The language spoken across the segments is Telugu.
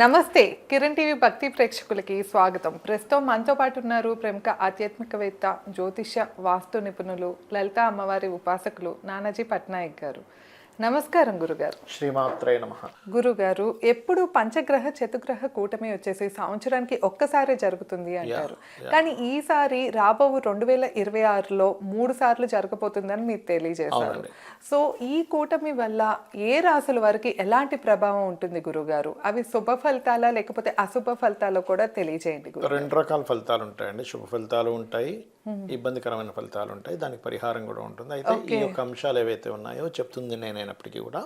నమస్తే కిరణ్ టీవీ భక్తి ప్రేక్షకులకి స్వాగతం. ప్రస్తుతం మనతో పాటు ఉన్నారు ప్రముఖ ఆధ్యాత్మికవేత్త జ్యోతిష వాస్తు నిపుణులు లలిత అమ్మవారి ఉపాసకులు నానాజీ పట్నాయక్ గారు. నమస్కారం గురుగారు. శ్రీమాత్రే నమ. గురుగారు ఎప్పుడు పంచగ్రహ చతుగ్రహ కూటమి వచ్చేసి సంవత్సరానికి ఒక్కసారే జరుగుతుంది అంటారు. కానీ ఈసారి రాబో రెండు వేల ఇరవై ఆరులో మూడు సార్లు జరగబోతుందని మీరు తెలియజేశారు. సో ఈ కూటమి వల్ల ఏ రాసుల వారికి ఎలాంటి ప్రభావం ఉంటుంది గురుగారు? అవి శుభ ఫలితాలా లేకపోతే అశుభ ఫలితాలు కూడా తెలియజేయండి రెండు రకాల ఫలితాలు ఉంటాయండి. శుభ ఫలితాలు ఉంటాయి ఇబ్బందికరమైన ఫలితాలు ఉంటాయి దానికి పరిహారం కూడా ఉంటుంది. అయితే ఈ యొక్క అంశాలు ఏవైతే ఉన్నాయో చెప్తుంది నేనైనప్పటికీ కూడా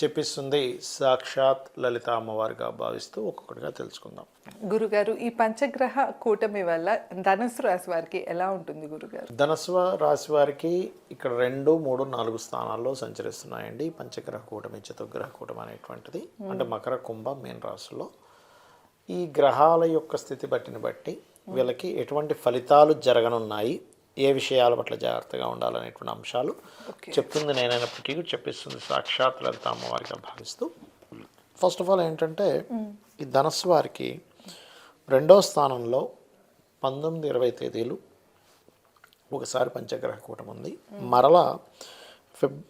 చెప్పిస్తుంది సాక్షాత్ లలిత అమ్మవారిగా భావిస్తూ ఒక్కొక్కటిగా తెలుసుకుందాం. గురుగారు ఈ పంచగ్రహ కూటమి వల్ల ధనుసు రాశి వారికి ఎలా ఉంటుంది గురుగారు? ధనస్వ రాశి వారికి ఇక్కడ రెండు మూడు నాలుగు స్థానాల్లో సంచరిస్తున్నాయండి. పంచగ్రహ కూటమి చతుర్గ్రహ కూటమి అనేటువంటిది. అంటే మకర కుంభ మీన రాశుల్లో ఈ గ్రహాల యొక్క స్థితి బట్టిని బట్టి వీళ్ళకి ఎటువంటి ఫలితాలు జరగనున్నాయి ఏ విషయాల పట్ల జాగ్రత్తగా ఉండాలనేటువంటి అంశాలు చెప్తుంది నేనైనప్పటికీ చెప్పిస్తుంది. సాక్షాత్ లలిత అమ్మవారిగా భావిస్తూ ఫస్ట్ ఆఫ్ ఆల్ ఏంటంటే ఈ ధనస్సు వారికి రెండో స్థానంలో పంతొమ్మిది ఇరవై తేదీలు ఒకసారి పంచగ్రహ కూటమి ఉంది. మరలా ఫిబ్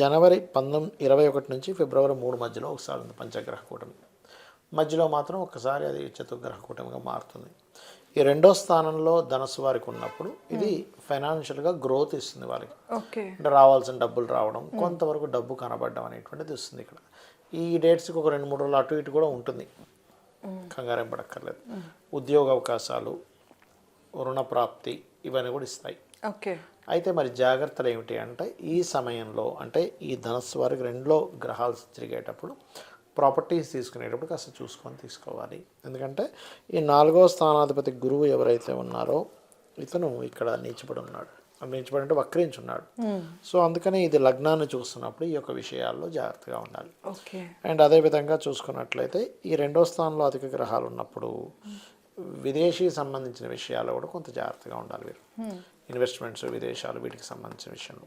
జనవరి పంతొమ్మిది ఇరవై ఒకటి నుంచి ఫిబ్రవరి మూడు మధ్యలో ఒకసారి ఉంది పంచగ్రహ కూటమి మధ్యలో మాత్రం ఒకసారి అది చతుర్గ్రహ కూటమిగా మారుతుంది. ఈ రెండో స్థానంలో ధనస్సు వారికి ఉన్నప్పుడు ఇది ఫైనాన్షియల్గా గ్రోత్ ఇస్తుంది వాళ్ళకి. అంటే రావాల్సిన డబ్బులు రావడం కొంతవరకు డబ్బు కనబడడం అనేటువంటిది వస్తుంది ఇక్కడ. ఈ డేట్స్కి ఒక రెండు మూడు రోజులు అటు ఇటు కూడా ఉంటుంది. కంగారేం పడక్కర్లేదు. ఉద్యోగ అవకాశాలు రుణ ప్రాప్తి ఇవన్నీ కూడా ఇస్తాయి. ఓకే. అయితే మరి జాగ్రత్తలు ఏమిటి అంటే ఈ సమయంలో అంటే ఈ ధనస్సు వారికి రెండులో గ్రహాలు తిరిగేటప్పుడు ప్రాపర్టీస్ తీసుకునేటప్పుడు కాస్త చూసుకొని తీసుకోవాలి. ఎందుకంటే ఈ నాలుగో స్థానాధిపతి గురువు ఎవరైతే ఉన్నారో ఇతను ఇక్కడ నీచబడి ఉన్నాడు. నీచబడి అంటే వక్రించి ఉన్నాడు సో అందుకని ఇది లగ్నాన్ని చూస్తున్నప్పుడు ఈ యొక్క విషయాల్లో జాగ్రత్తగా ఉండాలి. అండ్ అదేవిధంగా చూసుకున్నట్లయితే ఈ రెండో స్థానంలో అధిక గ్రహాలు ఉన్నప్పుడు విదేశీ సంబంధించిన విషయాల్లో కూడా కొంత జాగ్రత్తగా ఉండాలి వీరు ఇన్వెస్ట్మెంట్స్ విదేశాలు వీటికి సంబంధించిన విషయంలో.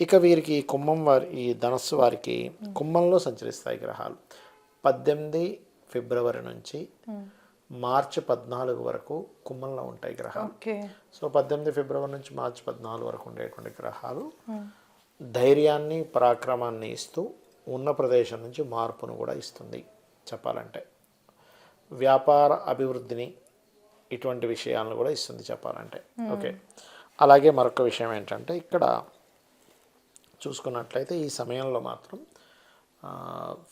ఇక వీరికి కుంభం వారి ఈ ధనస్సు వారికి కుంభంలో సంచరిస్తాయి గ్రహాలు. పద్దెనిమిది ఫిబ్రవరి నుంచి మార్చి పద్నాలుగు వరకు కుంభంలో ఉంటాయి గ్రహాలు. సో పద్దెనిమిది ఫిబ్రవరి నుంచి మార్చి పద్నాలుగు వరకు ఉండేటువంటి గ్రహాలు ధైర్యాన్ని పరాక్రమాన్ని ఇస్తూ ఉన్న ప్రదేశం నుంచి మార్పును కూడా ఇస్తుంది చెప్పాలంటే. వ్యాపార అభివృద్ధిని ఇటువంటి విషయాలను కూడా ఇస్తుంది చెప్పాలంటే. ఓకే. అలాగే మరొక విషయం ఏంటంటే ఇక్కడ చూసుకున్నట్లయితే ఈ సమయంలో మాత్రం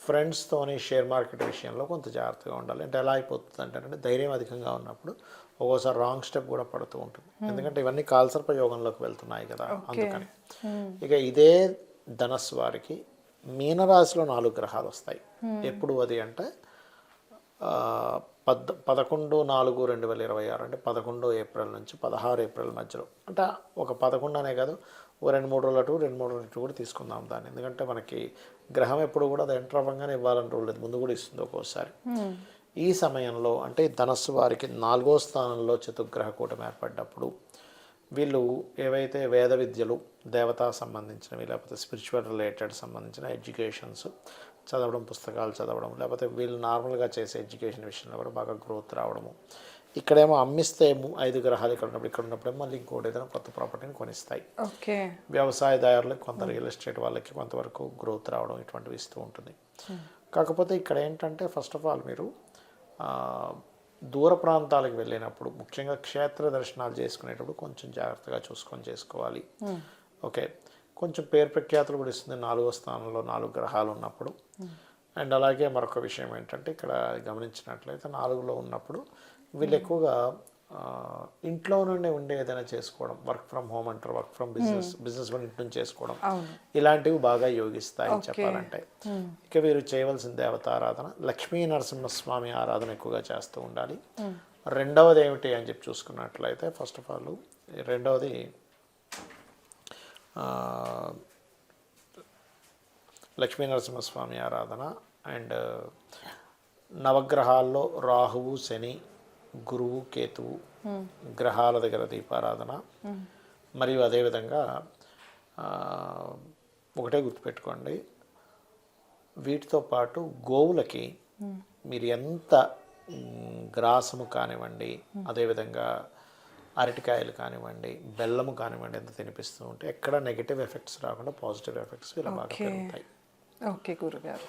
ఫ్రెండ్స్తోని షేర్ మార్కెట్ విషయంలో కొంత జాగ్రత్తగా ఉండాలి. అంటే ఎలా అయిపోతుంది అంటే ధైర్యం అధికంగా ఉన్నప్పుడు ఒక్కోసారి రాంగ్ స్టెప్ కూడా పడుతూ ఉంటుంది. ఎందుకంటే ఇవన్నీ కాల్సర్ప యోగంలోకి వెళ్తున్నాయి కదా అందుకని. ఇక ఇదే ధనస్సు వారికి మీనరాశిలో నాలుగు గ్రహాలు వస్తాయి. ఎప్పుడు అది అంటే పద్ పదకొండు నాలుగు రెండు వేల ఇరవై ఆరు అంటే పదకొండు ఏప్రిల్ నుంచి పదహారు ఏప్రిల్ మధ్యలో. అంటే ఒక పదకొండు అనే కాదు ఓ రెండు మూడు రోజులు అటు రెండు మూడు రోజులు ఇటు కూడా తీసుకుందాం దాన్ని. ఎందుకంటే మనకి గ్రహం ఎప్పుడు కూడా అది ఎంటర్ అవ్వగానే ఇవ్వాలని రూల్ లేదు. ముందు కూడా ఇస్తుంది ఒక్కోసారి. ఈ సమయంలో అంటే ధనస్సు వారికి నాలుగో స్థానంలో చతుర్గ్రహ కూటమి ఏర్పడ్డప్పుడు వీళ్ళు ఏవైతే వేద విద్యలు దేవతా సంబంధించినవి లేకపోతే స్పిరిచువల్ రిలేటెడ్ సంబంధించిన ఎడ్యుకేషన్స్ చదవడం పుస్తకాలు చదవడం లేకపోతే వీళ్ళు నార్మల్గా చేసే ఎడ్యుకేషన్ విషయంలో కూడా బాగా గ్రోత్ రావడము. ఇక్కడేమో అమ్మిస్తే ఐదు గ్రహాలు ఇక్కడ ఉన్నప్పుడు ఇక్కడ ఉన్నప్పుడే మళ్ళీ ఇంకోటి ఏదైనా కొత్త ప్రాపర్టీని కొనిస్తాయి. ఓకే. వ్యవసాయదారులకు కొంత రియల్ ఎస్టేట్ వాళ్ళకి కొంతవరకు గ్రోత్ రావడం ఇటువంటివి ఇస్తూ ఉంటుంది. కాకపోతే ఇక్కడ ఏంటంటే ఫస్ట్ ఆఫ్ ఆల్ మీరు దూర ప్రాంతాలకు వెళ్ళినప్పుడు ముఖ్యంగా క్షేత్ర దర్శనాలు చేసుకునేటప్పుడు కొంచెం జాగ్రత్తగా చూసుకొని చేసుకోవాలి. ఓకే. కొంచెం పేరు ప్రఖ్యాతులు కూడా ఇస్తుంది. నాలుగో స్థానంలో నాలుగు గ్రహాలు ఉన్నప్పుడు. అండ్ అలాగే మరొక విషయం ఏంటంటే ఇక్కడ గమనించినట్లయితే నాలుగులో ఉన్నప్పుడు వీళ్ళు ఎక్కువగా ఆ, ఇంట్లో నుండి ఉండే ఏదైనా చేసుకోవడం వర్క్ ఫ్రమ్ హోమ్ అంటారు వర్క్ ఫ్రమ్ బిజినెస్ బిజినెస్ కూడా ఇంటి నుంచి చేసుకోవడం. ఇలాంటివి బాగా యోగిస్తాయి చెప్పాలంటే. ఇక వీరు చేయవలసిన దేవత ఆరాధన లక్ష్మీ నరసింహస్వామి ఆరాధన ఎక్కువగా చేస్తూ ఉండాలి. రెండవది ఏమిటి అని చెప్పి చూసుకున్నట్లయితే ఫస్ట్ ఆఫ్ ఆల్ రెండవది ఆ, లక్ష్మీ నరసింహస్వామి ఆరాధన అండ్ నవగ్రహాల్లో రాహువు శని గురువు కేతువు గ్రహాల దగ్గర దీపారాధన. మరియు అదేవిధంగా ఒకటే గుర్తుపెట్టుకోండి వీటితో పాటు గోవులకి మీరు ఎంత గ్రాసము కానివ్వండి అదేవిధంగా అరటికాయలు కానివ్వండి బెల్లము కానివ్వండి ఎంత తినిపిస్తూ ఉంటే ఎక్కడ నెగిటివ్ ఎఫెక్ట్స్ రాకుండా పాజిటివ్ ఎఫెక్ట్స్ ఇలా బాగా పెరుగుతాయి. ఓకే గురుగారు.